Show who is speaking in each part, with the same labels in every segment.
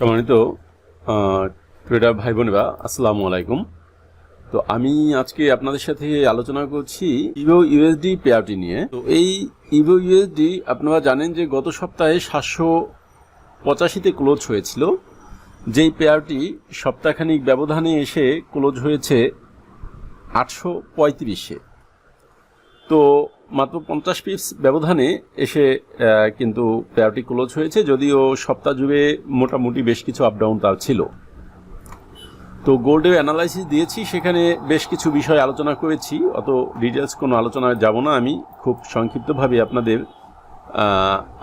Speaker 1: সম্মানিত ট্রেডার ভাই বোনেরা আসসালামু আলাইকুম। তো আমি আজকে আপনাদের সাথে আলোচনা করছি ইভো ইউএসডি পেয়ারটি নিয়ে। তো এই ইভো ইউএসডি আপনারা জানেন যে গত সপ্তাহে সাতশো পঁচাশিতে ক্লোজ হয়েছিল। যেই পেয়ারটি সপ্তাহখানিক ব্যবধানে এসে ক্লোজ হয়েছে আটশো পঁয়ত্রিশে। তো মাত্র পঞ্চাশ পিস ব্যবধানে এসে কিন্তু পেয়ারটি ক্লোজ হয়েছে, যদিও সপ্তাহ জুড়ে মোটামুটি বেশ কিছু আপ ডাউন তার ছিল। তো গোল্ডের অ্যানালাইসিস দিয়েছি, সেখানে বেশ কিছু বিষয় আলোচনা করেছি, অত ডিটেলস কোনো আলোচনায় যাব না আমি। খুব সংক্ষিপ্তভাবে আপনাদের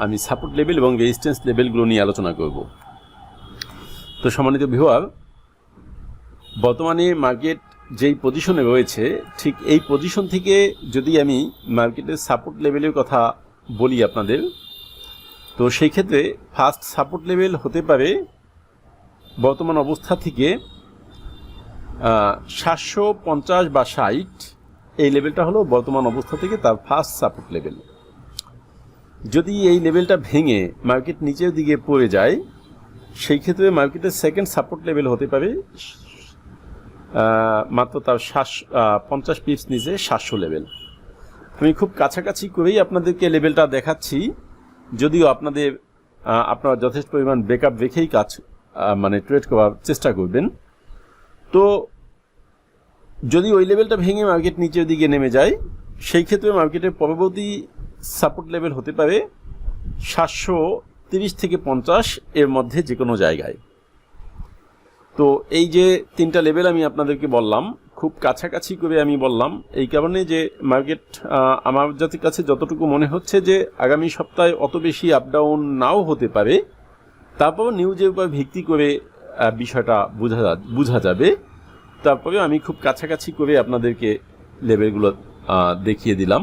Speaker 1: আমি সাপোর্ট লেভেল এবং রেজিস্ট্যান্স লেভেলগুলো নিয়ে আলোচনা করব। তো সম্মানিত ভিউয়ার বর্তমানে মার্কেট যেই পজিশনে রয়েছে, ঠিক এই পজিশন থেকে যদি আমি মার্কেটের সাপোর্ট লেভেলের কথা বলি আপনাদের, তো সেই ক্ষেত্রে ফার্স্ট সাপোর্ট লেভেল হতে পারে বর্তমান অবস্থা থেকে সাতশো পঞ্চাশ বা ষাট, এই লেভেলটা হলো বর্তমান অবস্থা থেকে তার ফার্স্ট সাপোর্ট লেভেল যদি এই লেভেলটা ভেঙে মার্কেট নিচের দিকে পড়ে যায়, সেই ক্ষেত্রে মার্কেটের সেকেন্ড সাপোর্ট লেভেল হতে পারে মাত্র তার শ্বাস পঞ্চাশ পিপস নিচে সাতশো লেভেল আমি খুব কাছাকাছি করেই আপনাদেরকে লেভেলটা দেখাচ্ছি। যদিও আপনাদের আপনারা যথেষ্ট পরিমাণ ব্রেকআপ রেখেই কাজ মানে ট্রেড করার চেষ্টা করবেন। তো যদি ওই লেভেলটা ভেঙে মার্কেট নিচের দিকে নেমে যায়, সেই ক্ষেত্রে মার্কেটের পরবর্তী সাপোর্ট লেভেল হতে পারে সাতশো তিরিশ থেকে পঞ্চাশ এর মধ্যে যে কোনো জায়গায়। তো এই যে তিনটা লেভেল আমি আপনাদেরকে বললাম, খুব কাছাকাছি করে আমি বললাম, এই কারণে যে মার্কেট আমার যাতে কাছে যতটুকু মনে হচ্ছে যে আগামী সপ্তাহে অত বেশি আপডাউন নাও হতে পারে তারপর নিউজের উপর ভিত্তি করে বিষয়টা বোঝা বোঝা যাবে। তারপরে আমি খুব কাছাকাছি করে আপনাদেরকে লেভেলগুলো দেখিয়ে দিলাম।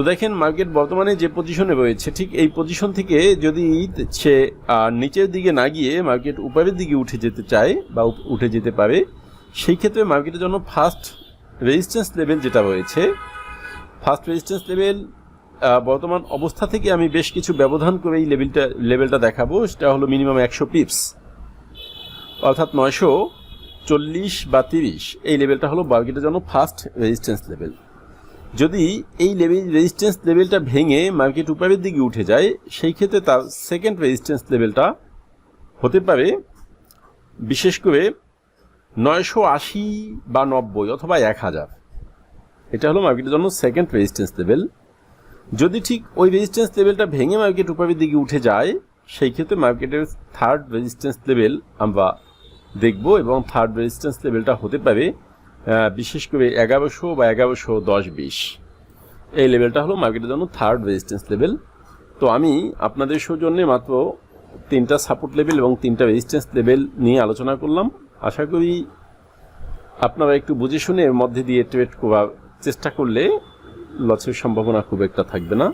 Speaker 1: তো দেখেন মার্কেট বর্তমানে যে পজিশনে রয়েছে, ঠিক এই পজিশন থেকে যদি সে নিচের দিকে না গিয়ে মার্কেট উপরের দিকে উঠে যেতে চায় বা উঠে যেতে পারে, সেই ক্ষেত্রে মার্কেটের জন্য ফার্স্ট রেজিস্ট্যান্স লেভেল যেটা রয়েছে ফার্স্ট রেজিস্ট্যান্স লেভেল বর্তমান অবস্থা থেকে আমি বেশ কিছু ব্যবধান করে এই লেভেলটা লেভেলটা দেখাবো। সেটা হলো মিনিমাম একশো পিপস অর্থাৎ নয়শো চল্লিশ বা তিরিশ। এই লেভেলটা হলো মার্কেটের জন্য ফার্স্ট রেজিস্ট্যান্স লেভেল যদি এই লেভেল রেজিস্ট্যান্স লেভেলটা ভেঙে মার্কেট উপরের দিকে উঠে যায়, সেই ক্ষেত্রে তার সেকেন্ড রেজিস্ট্যান্স লেভেলটা হতে পারে বিশেষ করে নয়শো আশি বা নব্বই অথবা এক হাজার। এটা হলো মার্কেটের জন্য সেকেন্ড রেজিস্ট্যান্স লেভেল যদি ঠিক ওই রেজিস্ট্যান্স লেভেলটা ভেঙে মার্কেট উপরের দিকে উঠে যায়, সেই ক্ষেত্রে মার্কেটের থার্ড রেজিস্ট্যান্স লেভেল আমরা দেখব এবং থার্ড রেজিস্ট্যান্স লেভেলটা হতে পারে বিশেষ করে এগারোশো বা এগারোশো দশ বিশ। এই লেভেলটা হলো মার্কেটের জন্য থার্ড রেজিস্ট্যান্স লেভেল তো আমি আপনাদের সৌজন্যে মাত্র তিনটা সাপোর্ট লেভেল এবং তিনটা রেজিস্ট্যান্স লেভেল নিয়ে আলোচনা করলাম। আশা করি আপনারা একটু বুঝে শুনে এর মধ্যে দিয়ে ট্রেড করার চেষ্টা করলে লসের সম্ভাবনা খুব একটা থাকবে না।